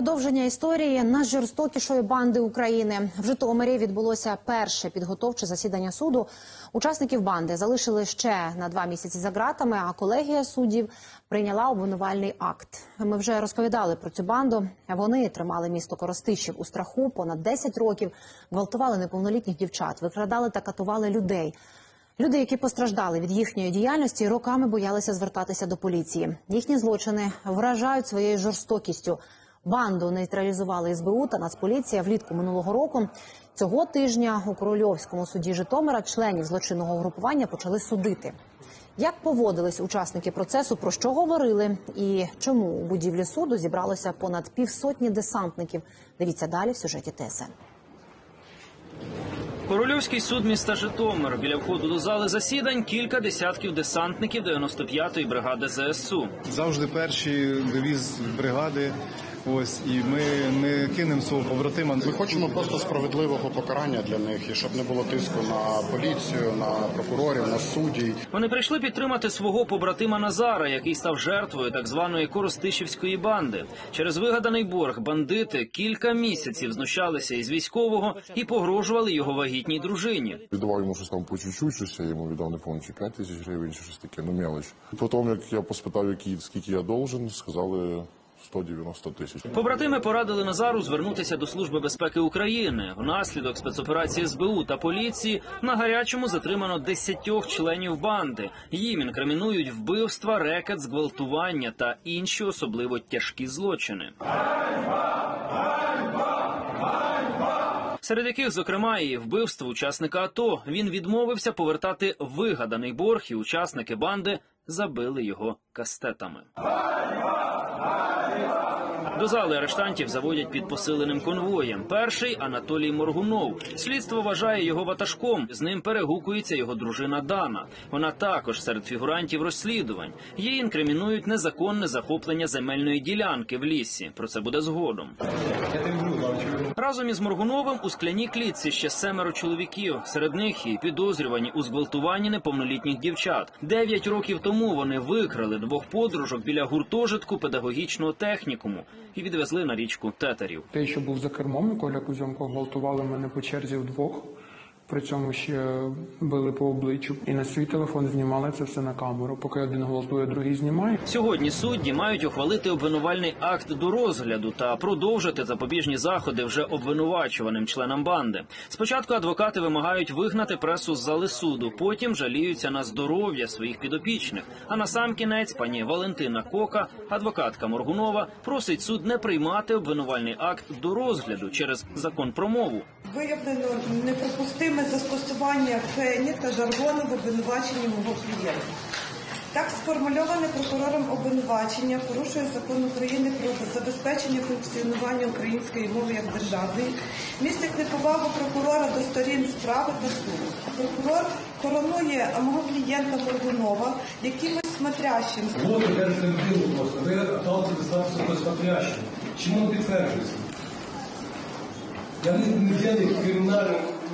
Продовження історії найжорстокішої банди України в Житомирі відбулося перше підготовче засідання суду. Учасників банди залишили ще на два місяці за ґратами. А колегія суддів прийняла обвинувальний акт. Ми вже розповідали про цю банду. Вони тримали місто Коростишів у страху понад 10 років, гвалтували неповнолітніх дівчат, викрадали та катували людей. Люди, які постраждали від їхньої діяльності, роками боялися звертатися до поліції. Їхні злочини вражають своєю жорстокістю. Банду нейтралізували СБУ та Нацполіція влітку минулого року. Цього тижня у Корольовському суді Житомира членів злочинного групування почали судити. Як поводились учасники процесу, про що говорили і чому у будівлі суду зібралося понад півсотні десантників? Дивіться далі в сюжеті ТСН. Корольовський суд міста Житомир. Біля входу до зали засідань кілька десятків десантників 95-ї бригади ЗСУ. завжди перші девіз бригади. Ось і ми не кинемо свого побратима. Ми хочемо просто справедливого покарання для них і щоб не було тиску на поліцію, на прокурорів, на суддів. Вони прийшли підтримати свого побратима Назара, який став жертвою так званої Коростишівської банди. Через вигаданий борг бандити кілька місяців знущалися із військового і погрожували його вагітній дружині. Віддавав йому щось там по чуть-чуть, щось я йому віддав, не чи 5 тисяч гривень, чи щось таке, ну мелоч. Потім, як я поспитав, які, скільки я должен, сказали 190 тисяч. Побратими порадили Назару звернутися до Служби безпеки України. Внаслідок спецоперації СБУ та поліції на гарячому затримано десятьох членів банди. Їм інкримінують вбивства, рекет, зґвалтування та інші особливо тяжкі злочини. Серед яких, зокрема, і вбивство учасника АТО. Він відмовився повертати вигаданий борг, і учасники банди забили його кастетами. До зали арештантів заводять під посиленим конвоєм. Перший Анатолій Моргунов. Слідство вважає його ватажком. З ним перегукується його дружина Дана. Вона також серед фігурантів розслідувань. Їй інкримінують незаконне захоплення земельної ділянки в лісі. Про це буде згодом. Разом із Моргуновим у скляній клітці ще семеро чоловіків. Серед них і підозрювані у зґвалтуванні неповнолітніх дівчат. Дев'ять років тому вони викрали двох подружок біля гуртожитку педагогічного технікуму і відвезли на річку Тетерів. Те, що був за кермом, Коля Кузьомко, гвалтували мене по черзі вдвох. При цьому ще били по обличчю. І на свій телефон знімали це все на камеру. Поки один гвалтує, другий знімає. Сьогодні судді мають ухвалити обвинувальний акт до розгляду та продовжити запобіжні заходи вже обвинувачуваним членам банди. Спочатку адвокати вимагають вигнати пресу з зали суду, потім жаліються на здоров'я своїх підопічних. А на сам кінець пані Валентина Кока, адвокатка Моргунова, просить суд не приймати обвинувальний акт до розгляду через закон про мову. Виявлено неприпустиме застосування фені та жаргону в обвинуваченні мого клієнта. Так сформульоване прокурором обвинувачення порушує закон України про забезпечення функціонування української мови як державної, містить неповагу прокурора до сторін справи та суду. Прокурор коронує мого клієнта Моргунова якимось смотрящим. Вот я констатирую просто. Ви по смотрящему. Чему он підтверджується? Я не, не делаю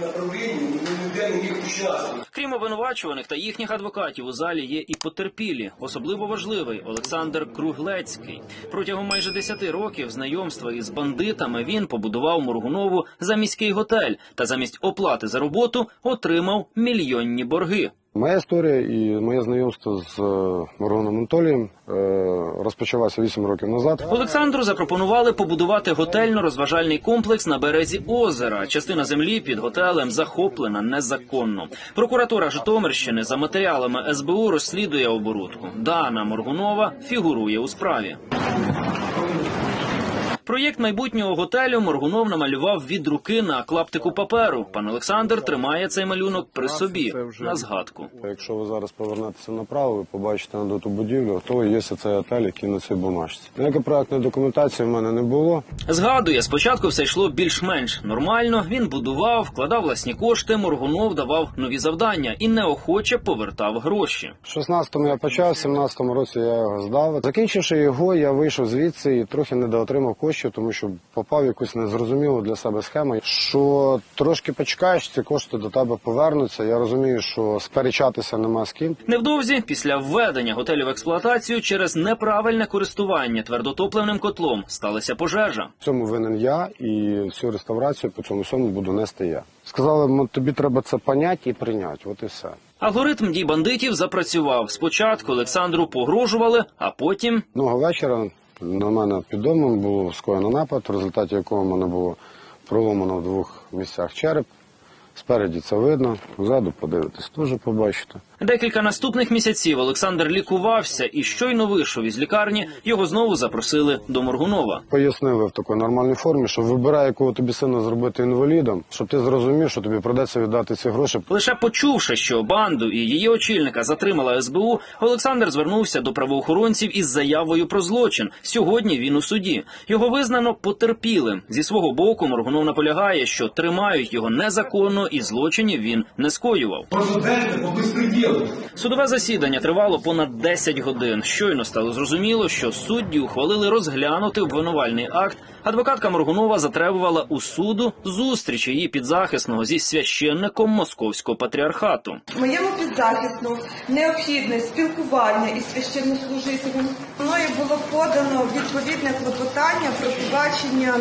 не міг участвувати. Крім обвинувачуваних та їхніх адвокатів, у залі є і потерпілі. Особливо важливий Олександр Круглецький. Протягом майже 10 років знайомства із бандитами він побудував Моргунову за міський готель та замість оплати за роботу отримав мільйонні борги. Моя історія і моє знайомство з е, Мироном Анатолієм е, розпочалося 8 років назад. Олександру запропонували побудувати готельно-розважальний комплекс на березі озера. Частина землі під готелем захоплена незаконно. Прокуратура Житомирщини за матеріалами СБУ розслідує оборудку. Дана Моргунова фігурує у справі. Проєкт майбутнього готелю Моргунов намалював від руки на клаптику паперу. Пан Олександр тримає цей малюнок при собі на згадку. Якщо ви зараз повернетеся направо, ви побачите на ту будівлю, то є цей готель, який на цій бумажці. Ніякої проектної документації в мене не було. Згадує, спочатку все йшло більш-менш нормально. Він будував, вкладав власні кошти. Моргунов давав нові завдання і неохоче повертав гроші. В 16-му я почав, в 17-му році я його здав. Закінчивши його, я вийшов звідси і трохи недоотримав коштів. Гроші, тому що попав в якусь незрозумілу для себе схему. Що трошки почекаєш, ці кошти до тебе повернуться. Я розумію, що сперечатися нема з ким. Невдовзі, після введення готелю в експлуатацію через неправильне користування твердотопливним котлом сталася пожежа. В цьому винен я і всю реставрацію по цьому всьому буду нести я. Сказали, «М, тобі треба це поняти і прийняти. От і все. Алгоритм дій бандитів запрацював. Спочатку Олександру погрожували, а потім Одного вечора на мене під домом було скоєно напад, в результаті якого в мене було проломано в двох місцях череп. Спереді це видно, ззаду подивитись, теж побачите. декілька наступних місяців Олександр лікувався і щойно вийшов із лікарні. Його знову запросили до Моргунова. Пояснили в такій нормальній формі, що вибирай, якого тобі сина зробити інвалідом, щоб ти зрозумів, що тобі придеться віддати ці гроші. Лише почувши, що банду і її очільника затримала СБУ, Олександр звернувся до правоохоронців із заявою про злочин. Сьогодні він у суді. Його визнано потерпілим. Зі свого боку Моргунов наполягає, що тримають його незаконно і злочинів він не скоював. Судове засідання тривало понад 10 годин. Щойно стало зрозуміло, що судді ухвалили розглянути обвинувальний акт. Адвокатка Моргунова затребувала у суду зустріч її підзахисного зі священником московського патріархату. Моєму підзахисну необхідне спілкування із священнослужителем. Мною було подано відповідне клопотання про побачення,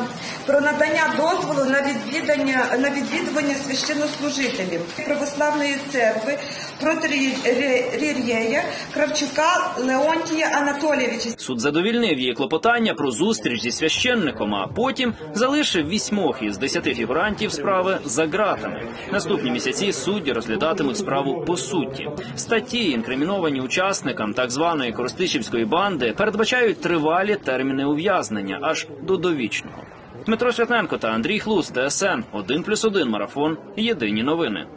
про надання дозволу на відвідання на відвідування священнослужителів православної церкви протирієя Кравчука Леонтія Анатолійовича. Суд задовільнив її клопотання про зустріч зі священником, а потім залишив вісьмох із десяти фігурантів справи за ґратами. Наступні місяці судді розглядатимуть справу по суті. Статті, інкриміновані учасникам так званої Коростишівської банди, передбачають тривалі терміни ув'язнення аж до довічного. Дмитро Святненко та Андрій Хлус, ТСН 1+,1 марафон. Єдині новини.